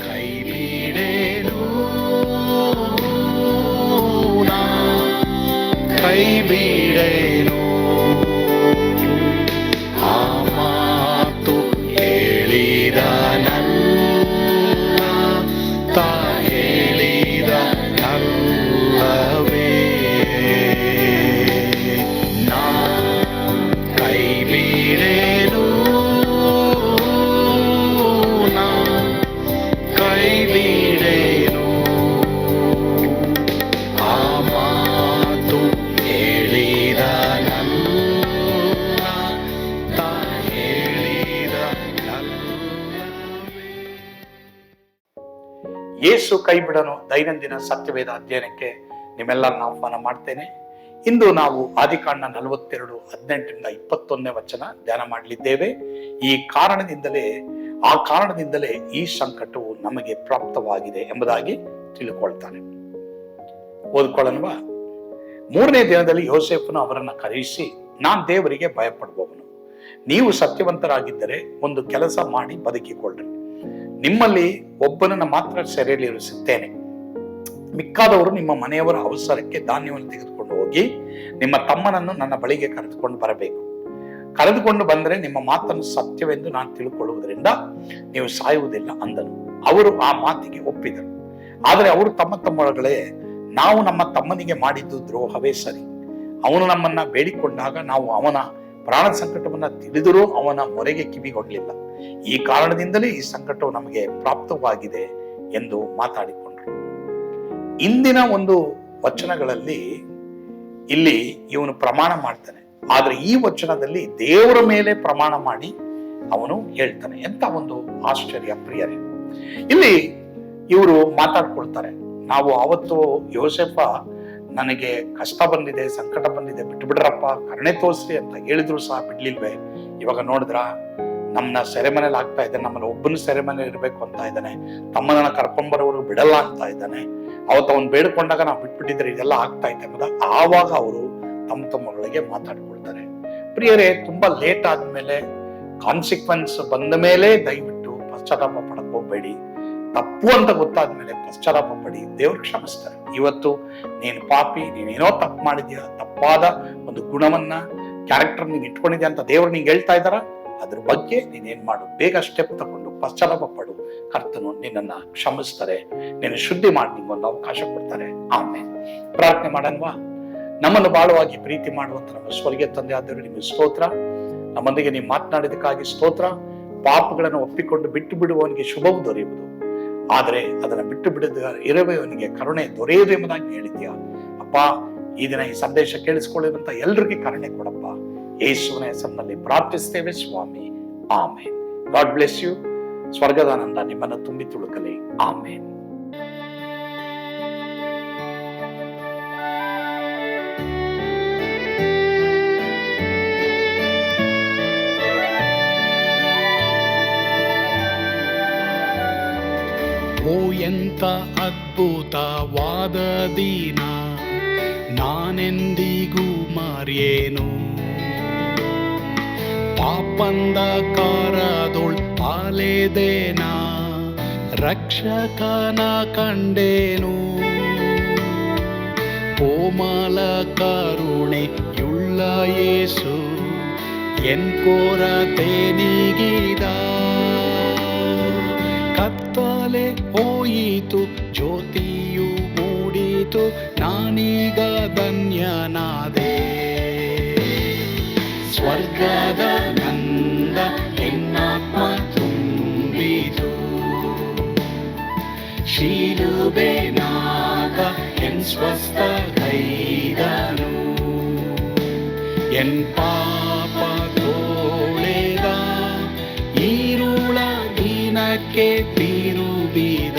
ಕೈ ಬಿಡೇನು ಕೈ ಬಿಡೇನು ಆ ಮಾತು ಹೇಳಿದ ಯೇಸು ಕೈ ಬಿಡನು ದೈನಂದಿನ ಸತ್ಯವೇದ ಅಧ್ಯಯನಕ್ಕೆ ನಿಮ್ಮೆಲ್ಲರನ್ನ ಆಹ್ವಾನ ಮಾಡ್ತೇನೆ. ಇಂದು ನಾವು ಆದಿಕಾಂಡ ನಲವತ್ತೆರಡು ಹದಿನೆಂಟರಿಂದ ಇಪ್ಪತ್ತೊಂದನೇ ವಚನ ಧ್ಯಾನ ಮಾಡಲಿದ್ದೇವೆ. ಈ ಕಾರಣದಿಂದಲೇ, ಆ ಕಾರಣದಿಂದಲೇ ಈ ಸಂಕಟವು ನಮಗೆ ಪ್ರಾಪ್ತವಾಗಿದೆ ಎಂಬುದಾಗಿ ತಿಳ್ಕೊಳ್ತಾನೆ ಓದ್ಕೊಳ್ಳೋಣವಾ? ಮೂರನೇ ದಿನದಲ್ಲಿ ಯೋಸೆಫನು ಅವರನ್ನು ಕರೆಯಿಸಿ, ನಾನು ದೇವರಿಗೆ ಭಯಪಡುವವನು. ನೀವು ಸತ್ಯವಂತರಾಗಿದ್ದರೆ ಒಂದು ಕೆಲಸ ಮಾಡಿ ಬದುಕಿಕೊಳ್ಳ್ರಿ. ನಿಮ್ಮಲ್ಲಿ ಒಬ್ಬನನ್ನು ಮಾತ್ರ ಸೆರೆಯಲ್ಲಿ ಇರಿಸುತ್ತೇನೆ. ಮಿಕ್ಕಾದವರು ನಿಮ್ಮ ಮನೆಯವರ ಅವಸರಕ್ಕೆ ಧಾನ್ಯವನ್ನು ತೆಗೆದುಕೊಂಡು ಹೋಗಿ ನಿಮ್ಮ ತಮ್ಮನನ್ನು ನನ್ನ ಬಳಿಗೆ ಕರೆದುಕೊಂಡು ಬರಬೇಕು. ಕರೆದುಕೊಂಡು ಬಂದರೆ ನಿಮ್ಮ ಮಾತನ್ನು ಸತ್ಯವೆಂದು ನಾನು ತಿಳ್ಕೊಳ್ಳುವುದರಿಂದ ನೀವು ಸಾಯುವುದಿಲ್ಲ ಅಂದನು. ಅವರು ಆ ಮಾತಿಗೆ ಒಪ್ಪಿದರು. ಆದರೆ ಅವರು ತಮ್ಮ ತಮ್ಮಗಳೇ, ನಾವು ನಮ್ಮ ತಮ್ಮನಿಗೆ ಮಾಡಿದ್ದು ದ್ರೋಹವೇ ಸರಿ. ಅವನು ನಮ್ಮನ್ನ ಬೇಡಿಕೊಂಡಾಗ ನಾವು ಅವನ ಪ್ರಾಣ ಸಂಕಟವನ್ನ ತಿಳಿದರೂ ಅವನ ಮೊರೆಗೆ ಕಿವಿಗೊಡಲಿಲ್ಲ. ಈ ಕಾರಣದಿಂದಲೇ ಈ ಸಂಕಟವು ನಮಗೆ ಪ್ರಾಪ್ತವಾಗಿದೆ ಎಂದು ಮಾತಾಡಿಕೊಂಡ್ರು. ಇಂದಿನ ಒಂದು ವಚನಗಳಲ್ಲಿ ಇಲ್ಲಿ ಇವನು ಪ್ರಮಾಣ ಮಾಡ್ತಾನೆ. ಆದ್ರೆ ಈ ವಚನದಲ್ಲಿ ದೇವರ ಮೇಲೆ ಪ್ರಮಾಣ ಮಾಡಿ ಅವನು ಹೇಳ್ತಾನೆ. ಎಂತ ಒಂದು ಆಶ್ಚರ್ಯ ಪ್ರಿಯರೇ. ಇಲ್ಲಿ ಇವರು ಮಾತಾಡ್ಕೊಳ್ತಾರೆ. ನಾವು ಅವತ್ತು ಯೋಸೆಫ ನನಗೆ ಕಷ್ಟ ಬಂದಿದೆ, ಸಂಕಟ ಬಂದಿದೆ ಬಿಟ್ಟು ಬಿಡ್ರಪ್ಪ ಕರುಣೆ ತೋರಿಸ್ರಿ ಅಂತ ಹೇಳಿದ್ರು ಸಹ ಬಿಡ್ಲಿಲ್ವೇ? ಇವಾಗ ನೋಡಿದ್ರ? ನಮ್ಮನ್ನ ಸೆರೆಮನೆಯಲ್ಲಿ ಆಗ್ತಾ ಇದ್ದಾನೆ, ನಮ್ಮನ್ನ ಒಬ್ಬನ ಸೆರೆಮನೆ ಇರಬೇಕು ಅಂತ ಇದ್ದಾನೆ ತಮ್ಮನ ಕರ್ಕೊಂಬರವರು ಬಿಡಲ್ಲ ಇದ್ದಾನೆ. ಅವತ್ತು ಅವನು ಬೇಡ್ಕೊಂಡಾಗ ನಾವು ಬಿಟ್ಬಿಟ್ಟಿದ್ರೆ ಇದೆಲ್ಲ ಆಗ್ತಾ ಎಂಬುದಾಗ ಆವಾಗ ಅವರು ತಮ್ಮ ತಮ್ಮಗಳಿಗೆ ಮಾತಾಡ್ಕೊಳ್ತಾರೆ. ಪ್ರಿಯರೇ, ತುಂಬಾ ಲೇಟ್ ಆದ್ಮೇಲೆ ಕಾನ್ಸಿಕ್ವೆನ್ಸ್ ಬಂದ ಮೇಲೆ ದಯವಿಟ್ಟು ಪಶ್ಚಾತ್ತಾಪ ಪಡಕ್ ಹೋಗ್ಬೇಡಿ. ತಪ್ಪು ಅಂತ ಗೊತ್ತಾದ್ಮೇಲೆ ಪಶ್ಚಾತ್ತಾಪ ಪಡಿ, ದೇವ್ರು ಕ್ಷಮಿಸ್ತಾರೆ. ಇವತ್ತು ನೀನು ಪಾಪಿ, ನೀನೇನೋ ತಪ್ಪು ಮಾಡಿದ್ಯಾ? ತಪ್ಪಾದ ಒಂದು ಗುಣವನ್ನ ಕ್ಯಾರೆಕ್ಟರ್ ನೀನ್ ಇಟ್ಕೊಂಡಿದ್ಯಾ ಅಂತ ದೇವ್ರು ನಿಂಗೆ ಹೇಳ್ತಾ ಇದ್ದಾರ? ಅದ್ರ ಬಗ್ಗೆ ನೀನೇನ್ ಮಾಡು, ಬೇಗ ಸ್ಟೆಪ್ ತಗೊಂಡು, ಪಶ್ಚಾತ್ತಾಪ ಪಡು. ಕರ್ತನು ನಿನ್ನನ್ನ ಕ್ಷಮಿಸ್ತಾರೆ. ನಿನ್ನ ಶುದ್ಧಿ ಮಾಡಿ ನಿಮ್ಗೊಂದು ಅವಕಾಶ ಕೊಡ್ತಾರೆ. ಆಮೇಲೆ ಪ್ರಾರ್ಥನೆ ಮಾಡನ್ವಾ ನಮ್ಮನ್ನು ಬಾಳವಾಗಿ ಪ್ರೀತಿ ಮಾಡುವಂತ ನಮ್ಮ ಸ್ವರ್ಗೀಯ ತಂದೆ ಆದರೂ ನಿಮಗೆ ಸ್ತೋತ್ರ. ನಮ್ಮೊಂದಿಗೆ ನೀವು ಮಾತನಾಡಿದಕ್ಕಾಗಿ ಸ್ತೋತ್ರ. ಪಾಪಗಳನ್ನು ಒಪ್ಪಿಕೊಂಡು ಬಿಟ್ಟು ಬಿಡುವವನಿಗೆ ಶುಭವು ದೊರೆಯುವುದು. ಆದರೆ ಅದನ್ನು ಬಿಟ್ಟು ಬಿಡದ ಇರುವವನಿಗೆ ಕರುಣೆ ದೊರೆಯುವುದು ಎಂಬುದಾಗಿ ಹೇಳಿದ್ಯಾ ಅಪ್ಪ, ಈ ದಿನ ಈ ಸಂದೇಶ ಕೇಳಿಸ್ಕೊಳ್ಳುವಂತ ಎಲ್ರಿಗೆ ಕರುಣೆ ಕೊಡಪ್ಪ. ಯೇಸುವಿನ ಹೆಸರಿನಲ್ಲಿ ಪ್ರಾರ್ಥಿಸ್ತೇವೆ, ಸ್ವಾಮಿ. ಆಮೇನ್. God bless you. ಸ್ವರ್ಗದಾನಂದ ನಿಮ್ಮನ್ನು ತುಂಬಿ ತುಳುಕಲಿ. ಆಮೇನ್. ಓ ಎಂತ ಅದ್ಭುತವಾದ ದಿನ. ನಾನೆಂದಿಗೂ ಮರೆಯೇನು? ಪಾಪಂದ ಕಾರದೊಳ್ ಪಾಲೆದೇನ ರಕ್ಷಕನ ಕಂಡೇನು ಕೋಮಲ ಕರುಣೆಯುಳ್ಳ ಯೇಸು ಎನ್ ಕೊರತೆ ನೀಗಿದ ಕತ್ತಲೆ ಹೋಯಿತು ಜ್ಯೋತಿಯು ಮೂಡಿತು ನಾನೀಗ ಧನ್ಯನಾದೆ ಸ್ವರ್ಗದ ಎನ್ ಸ್ವಸ್ಥ ಕೈದನು ಎನ್ ಪಾಪ ತೋಳೆದ ಈರುಳ ದಿನಕ್ಕೆ ತಿರುಬಿದ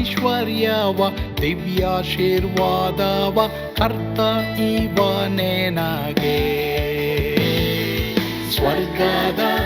ಐಶ್ವರ್ಯವ ದಿವ್ಯಾಶೀರ್ವಾದವ ಕರ್ತ ಇವನೇ ನಗೆ. ಸ್ವರ್ಗದ